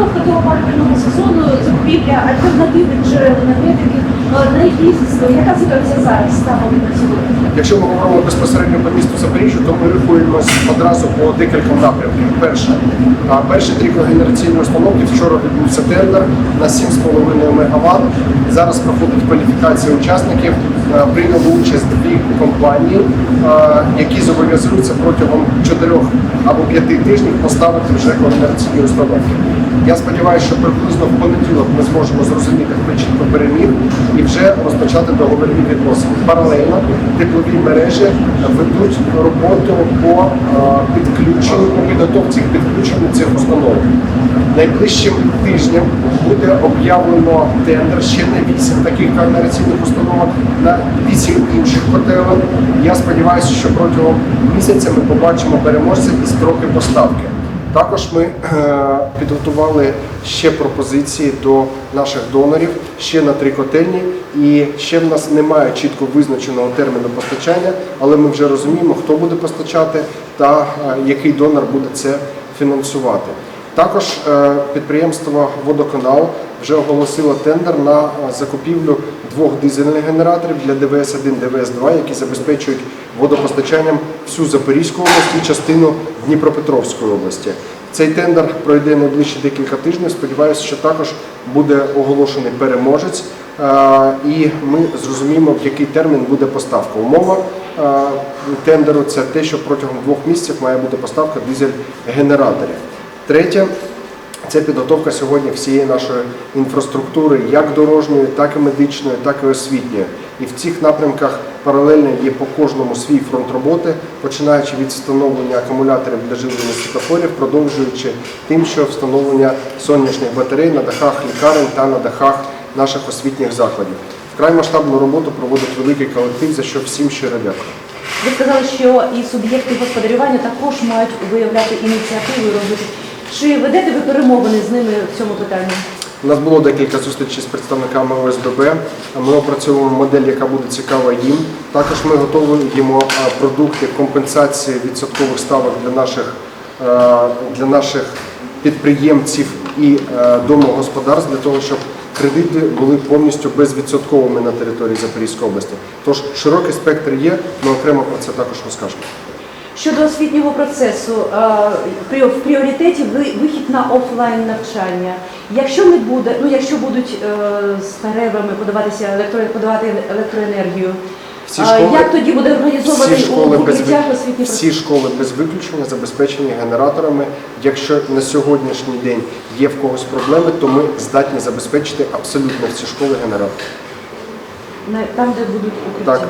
підготовка до опалювального сезону, закупівля альтернативних джерел енергетики, е, на якій яка ситуація зараз на сьогодні? Якщо ми говоримо безпосередньо по місту Запоріжжя, то ми рухаємось одразу по декільком напрямкам. Перше, а, перші три когенераційні установки вчора відбувся тендер на 7,5 МВт. Зараз проходить кваліфікація учасників. Е, Прийняли участь дві компанії, е, які зобов'язуються протягом 4 або 5 тижнів поставити вже когенераційні установки. Я сподіваюся, що приблизно в понеділок ми зможемо зрозуміти, чітко переміг і вже розпочати договірні відносини. Паралельно теплові мережі ведуть роботу по е, підключенню, по підготовці к підключенню цих установок. Найближчим тижнем буде об'явлено тендер ще на 8 таких когенераційних установок на 8 інших котелень. Я сподіваюся, що протягом місяця ми побачимо переможця і строки поставки. Також ми е, підготували ще пропозиції до наших донорів ще на три котельні, і ще в нас немає чітко визначеного терміну постачання, але ми вже розуміємо, хто буде постачати та е, який донор буде це фінансувати. Також е, підприємство Водоканал вже оголосило тендер на е, закупівлю двох дизельних генераторів для ДВС-1, ДВС-2, які забезпечують водопостачанням всю Запорізьку область і частину Дніпропетровської області. Цей тендер пройде найближчі декілька тижнів. Сподіваюся, що також буде оголошений переможець, е, і ми зрозуміємо, в який термін буде поставка. Умова тендеру це те, що протягом двох місяців має бути поставка дизель-генераторів. Третє це підготовка сьогодні всієї нашої інфраструктури, як дорожньої, так і медичної, так і освітньої. І в цих напрямках паралельно є по кожному свій фронт роботи, починаючи від встановлення акумуляторів для живлення світофорів, продовжуючи тим, що встановлення сонячних батарей на дахах лікарень та на дахах наших освітніх закладів. Вкрай масштабну роботу проводить великий колектив, за що всім щиро дякую. Ви сказали, що і суб'єкти господарювання також мають виявляти ініціативу і робити. Чи ведете ви перемовини з ними в цьому питанні? У нас було декілька зустрічей з представниками ОСББ. Ми опрацьовуємо модель, яка буде цікава їм. Також ми готуємо продукти компенсації відсоткових ставок для наших, е, для наших підприємців і е, домогосподарств для того, щоб кредити були повністю безвідсотковими на території Запорізької області. Тож широкий спектр є, ми окремо про це також розкажемо. Щодо освітнього процесу, е, в пріоритеті ви- вихід на офлайн навчання. Якщо не буде, ну якщо будуть е, з перервами подаватися електро, подавати електроенергію, Всі школи- як тоді буде організований Всі у школи, без, укриттях освітній всі школи без виключення забезпечені генераторами. Якщо на сьогоднішній день є в когось проблеми, то ми здатні забезпечити абсолютно всі школи генераторами. На- Там, де будуть укриття? Так,